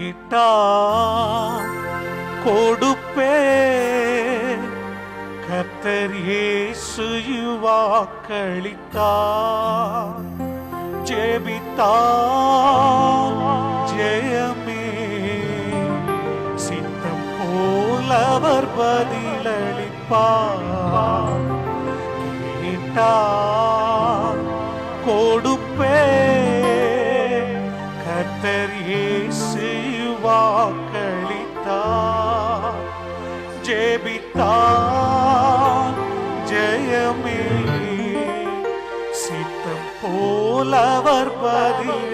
கேட்டா கொடுப்பே. கத்தர் இயேசு யுவாக்களித்தா ஜெபித்தா. ஜெயமே. சித்தம் போலவர் பதிலளிப்பா. கேட்டா கொடுப்பே. கத்தர் ஏ ஜெபித்தான். ஜெயமே. சித்தம் போலவர் பதிலளிப்பார்.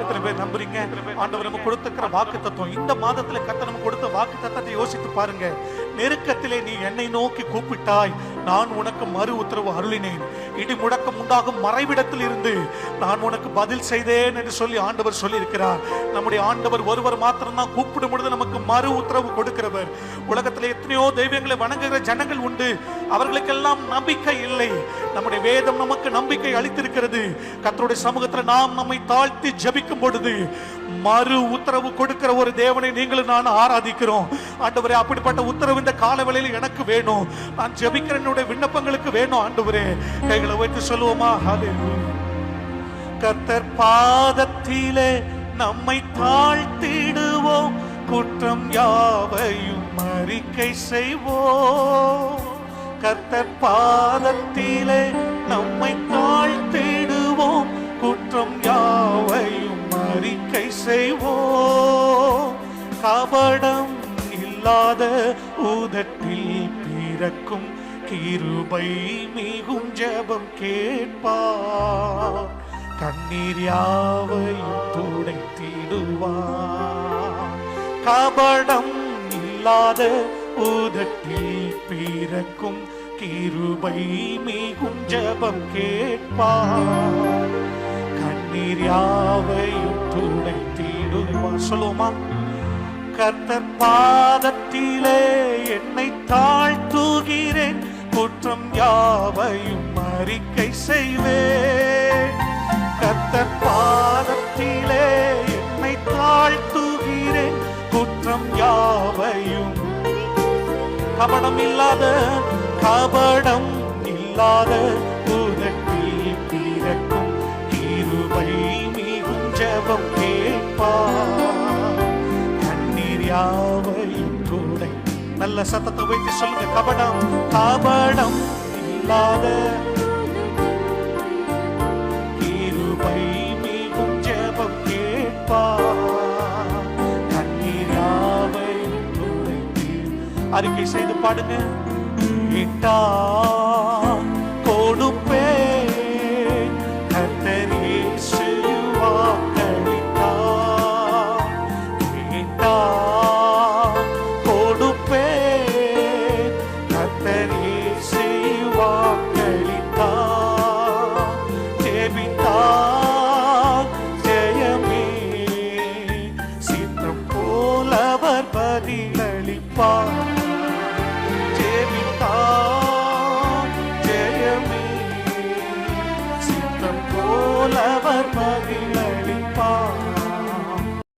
எத்தனை பேர் நம்புறீங்க? ஆண்டவர் நம்ம கொடுத்துக்கிற வாக்கு தத்துவம் இந்த மாதத்துல கத்த நம்ம கொடுத்த வாக்கு தத்துவத்தை யோசித்து பாருங்க. நெருக்கத்திலே நீ என்னை நோக்கி கூப்பிட்டாய். நான் உனக்கு மறு உத்தரவு அருளினேன். இடி முடக்கம் உண்டாகும் மறைவிடத்தில் இருந்து நான் உனக்கு பதில் செய்தேன் என்று சொல்லி ஆண்டவர் சொல்லி இருக்கிறார் நம்முடைய ஆண்டவர் ஒருவர் மாத்திரம்தான் கூப்பிடும் பொழுது நமக்கு மறு உத்தரவு கொடுக்கிறவர். உலகத்தில் எத்தனையோ தெய்வங்களை வணங்குகிற ஜனங்கள் உண்டு. அவர்களுக்கெல்லாம் நம்பிக்கை இல்லை. நம்முடைய வேதம் நமக்கு நம்பிக்கை அளித்திருக்கிறது. கத்தருடைய சமூகத்தில் நாம் நம்மை தாழ்த்தி ஜபிக்கும் பொழுது மறு உத்தரவு கொடுக்கிற ஒரு தேவனை நீங்களும் நான் ஆராதிக்கிறோம். ஆண்டவரே அப்படிப்பட்ட உத்தரவு இந்த காலவெளியில் எனக்கு வேணும். நான் ஜெபிக்கிற என்னுடைய விண்ணப்பங்களுக்கு வேணும் ஆண்டவரே. கைகளை வைத்து சொல்லுவோமா? கத்தர் பாதத்திலே நம்மை தாழ்த்திடுவோம். குற்றம் யாவையும் அறிக்கை செய்வோம். கத்தர் பாதத்தில் அறிக்கை செய்வோம். கபடம் இல்லாத ஊதத்தில் பிறக்கும் கிருபை மிகும் ஜபம் கேட்பார். கண்ணீர் யாவையும் துடைத்திடுவார். கபடம் இல்லாத ஊதத்தில் பிறக்கும் கிருபை மிகும் ஜபம் கேட்பார். கண்ணீர் யாவையும் துடைத்திடுவார் சொல்லுவோமா? கர்த்தர் பாதத்திலே என்னை தாழ்த்துகிறேன். குற்றம் யாவையும் அறிக்கை செய்வேன். கர்த்தர் பாதத்திலே என்னை தாழ்த்துகிறேன். குற்றம் யாவையும் கபடம் இல்லாத கபடம் இல்லாத நல்ல சத்தத்தை வைத்து சொல்லுங்க கபடம். கபடம் இல்லாத கிருபை மிகும் ஜெபம் கேட்பார். கண்ணீர் யாவையும் அறிக்கை செய்து பாடுங்க. இட்டா அப்பா ஜெயித்தா ஜெயமே. சித்தம் போலவர் மகிழ்